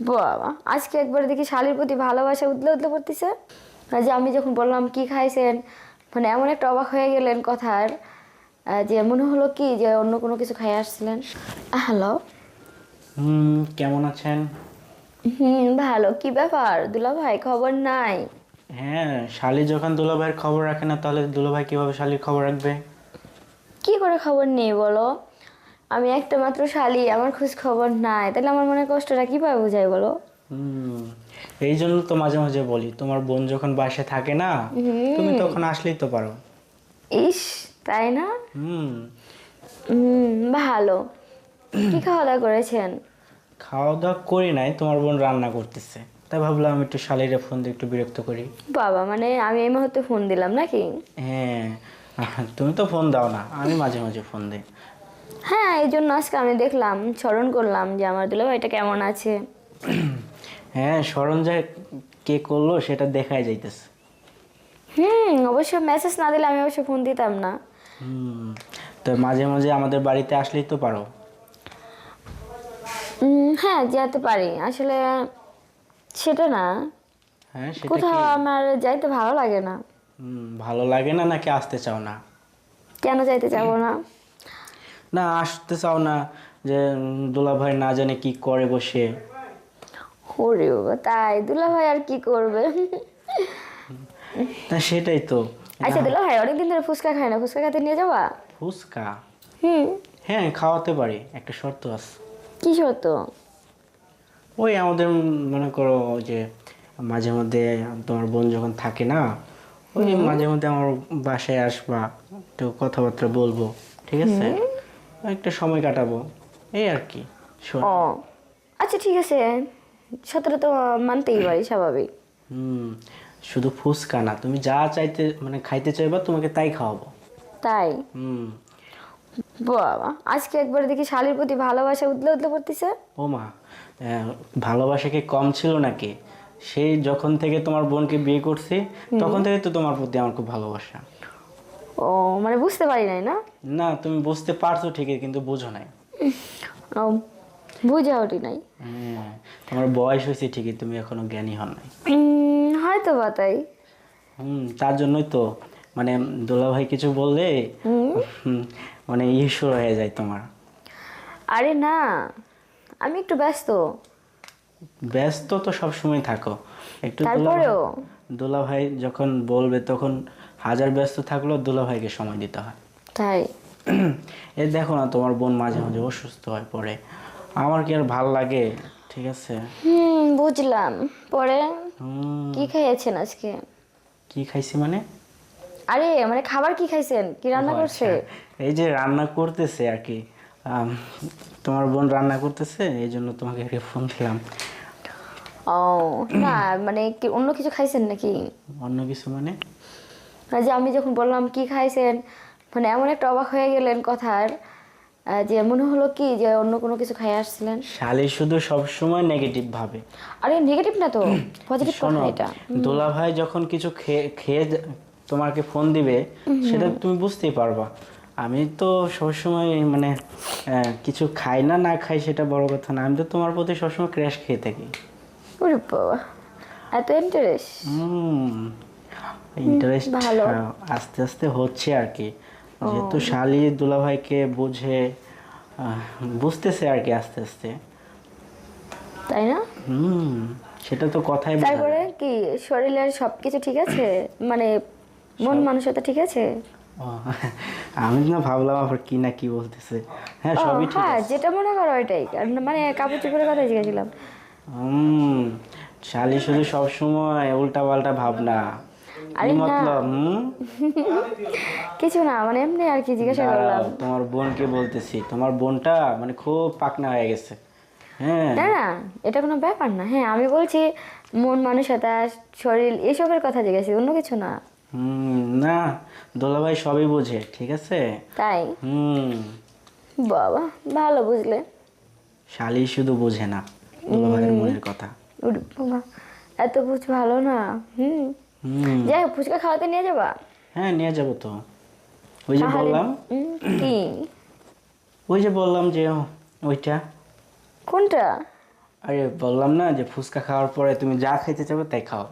বাবা আজকে একবার দেখি শালির প্রতি ভালোবাসা উতলে উতলে পড়তেছে। যে আমি যখন বললাম কি খাইছেন মানে এমন একটা অবাক হয়ে গেলেন কথার যে মনে হলো কি যে অন্য কোনো কিছু খাই আসছিলেন। হ্যালো। হুম কেমন আছেন? হুম ভালো। কি ব্যাপার? দুলা ভাই খবর নাই? হ্যাঁ শালি যখন দুলাভাইয়ের খবর রাখে না তাহলে দুলাভাই কীভাবে শালির খবর রাখবে? কি করে খবর নেই বলো? আমি একটা মাত্র শালি আমার খোঁজ খবর নাই। তাহলে আমার মনে কষ্টটা কীভাবে বোঝাই বলো? হুম এই জন্য তো মাঝে মাঝে বলি তোমার বোন যখন বাসায় থাকে না তুমি তখন আসলেই তো পারো। ইস তাই না? হুম। হুম ভালো। কি খাওয়া দাওয়া করেছেন? খাওয়া দাওয়া করি নাই তোমার বোন রান্না করতেছে। তাই ভাবলাম আমি একটু শালিরে ফোন দিয়ে একটু বিরক্ত করি। বাবা মানে আমি এই মুহূর্তে ফোন দিলাম নাকি? হ্যাঁ তুমি তো ফোন দাও না আমি মাঝে মাঝে ফোন দিই। হ্যাঁ এই জন্য আজকে আমি দেখলাম স্মরণ করলাম যে আমার দুলা ভাইটা কেমন আছে? হ্যাঁ স্মরণ যায় কে করল সেটা দেখাই যাইতেছে। হুম অবশ্য মেসেজ না দিলে আমি অবশ্য ফোন দিতাম না। হুম তো মাঝে মাঝে আমাদের বাড়িতে আসলেই তো পারো। হ্যাঁ যেতে পারি। আসলে সেটা না। হ্যাঁ সেটা কোথাও কি? আমার যাইতে ভালো লাগে না। হুম, ভালো লাগে না নাকি আসতে চাও না? কেন যাইতে যাব না? না আসতে চাও না যে উম, দুলাভাই না জানে কি করে বসে। ওরে বাবা তাই দুলা ভাই আর কি করবে? না সেটাই তো। আচ্ছা দুলা ভাই অনেকদিন ধরে ফুচকা খায় না ফুচকা খেতে নিয়ে যাবা? ফুচকা? হুম। হ্যাঁ খাওয়াতে পারি একটা শর্ত আছে। কি সত্য ওই আমাদের মনে করো যে মাঝে মধ্যে তোমার বোন যখন থাকে না ওই মাঝে মধ্যে আমার বাসায় আসবা একটু কথাবার্তা বলব ঠিক আছে? একটা সময় কাটাবো। এই আর কি শোন। ও আচ্ছা ঠিক আছে। সতেরো তো মানতেই পারি স্বাভাবিক। হুম শুধু ফুচকা না তুমি যা চাইতে মানে খাইতে চাইবা তোমাকে তাই খাওয়াবো। তাই? হুম। বাবা আজকে একবার দেখি শালির প্রতি ভালোবাসা উতলে উতলে পড়তেছে। ও মা ভালোবাসা কি কম ছিল নাকি? সেই যখন থেকে তোমার বোনকে বিয়ে করছি তখন থেকে তো তোমার প্রতি আমার খুব ভালোবাসা। ও মানে বুঝতে পারি নাই না? না তুমি বুঝতে পারছ ঠিকই কিন্তু বুঝো নাই। ও বুঝা ওঠি নাই। হ্যাঁ তোমার বয়স হয়েছে ঠিকই তুমি এখনও জ্ঞানী হন নাই। হয়তো বা তাই। হুম তার জন্যই তো মানে দোলাভাই কিছু বললে মানে ঈশ্বর হয়ে যায় তোমার। আরে না আমি একটু ব্যস্ত। ব্যস্ত তো সবসময় থাকো। একটু তারপরেও? দোলা ভাই যখন বলবে তখন হাজার ব্যস্ত থাকলেও দোলা ভাইকে সময় দিতে হয়। তাই? এ দেখো না তোমার বোন মাঝে মাঝে অসুস্থ হয়ে পড়ে। আমার কি আর ভালো লাগে? ঠিক আছে। হুম বুঝলাম। পরে কি খাইয়েছেন আজকে? কি খাইছি মানে? আরে মানে খাবার কি খাইছেন? কি রান্না করছে? আচ্ছা, এই যে রান্না করতেছে আর কি। তোমার বোন রান্না করতেছে এই জন্য তোমাকে কি ফোন দিলাম। ও না মানে কি অন্য কিছু খাইছেন নাকি? অন্য কিছু মানে? যে আমি যখন বললাম কি খাইছেন মানে এমন একটা অবাক হয়ে গেলেন কথার যে মনে হলো কি যে অন্য কোনো কিছু খাই আসছিলেন। শালি শুধু সবসময় নেগেটিভ ভাবে। আরে নেগেটিভ না তো পজিটিভ কথা এটা। দোলা ভাই যখন কিছু খেয়ে খেয়ে তোমাকে ফোন দিবে সেটা তুমি বুঝতেই পারবা। আমি তো সবসময় মানে কিছু খাই না না খাই সেটা বড় কথা না। আমি তো তোমার প্রতি সবসময় ক্র্যাশ খেয়ে থাকি। ওরে বাবা এত ইন্টারেস্ট ইন্টারেস্ট আস্তে আস্তে হচ্ছে আর কি। যেহেতু শালি দুলা ভাইকে বুঝে বুঝতেছে আর কি আস্তে আস্তে। তাই না? হুম সেটা তো কথাই তারপরে কি শরীরের সব কিছু ঠিক আছে? মানে মন মানসিকতা ঠিক আছে? আমি না ভাবলাম আবার কি না কি বলতেছে। হ্যাঁ সবই ঠিক হ্যাঁ আছে। যেটা মনে করো ওইটাই। কারণ মানে কাপড় চোপড়ের কথা জিজ্ঞাসিলাম হুম শালি শুধু সবসময় উল্টা পাল্টা ভাবনা। আরে না। কিছু না মানে এমনি আর কি জিজ্ঞাসা করলাম। তোমার বোনকে বলতেছি। তোমার বোনটা মানে খুব পাকনা হয়ে গেছে। হ্যাঁ। না না এটা কোনো ব্যাপার না। হ্যাঁ আমি বলছি মন মানসিকতা শরীর এসবের কথা জিজ্ঞাসি অন্য কিছু না। না দোলাভাই সবই বোঝে ঠিক আছে? তাই? হুম। বাবা ভালো বুঝলে। শালি শুধু বোঝে না দোলাভাইয়ের মনের কথা। এত বুঝ ভালো না। হুম। যাই হোক ফুচকা খাওয়াতে নিয়ে যাবা? হ্যাঁ নিয়ে যাব তো। ওই যে বললাম। কি? ওই যে বললাম যে ওইটা। কোনটা? আরে বললাম না যে ফুচকা খাওয়ার পরে তুমি যা খেতে চাবে তাই খাও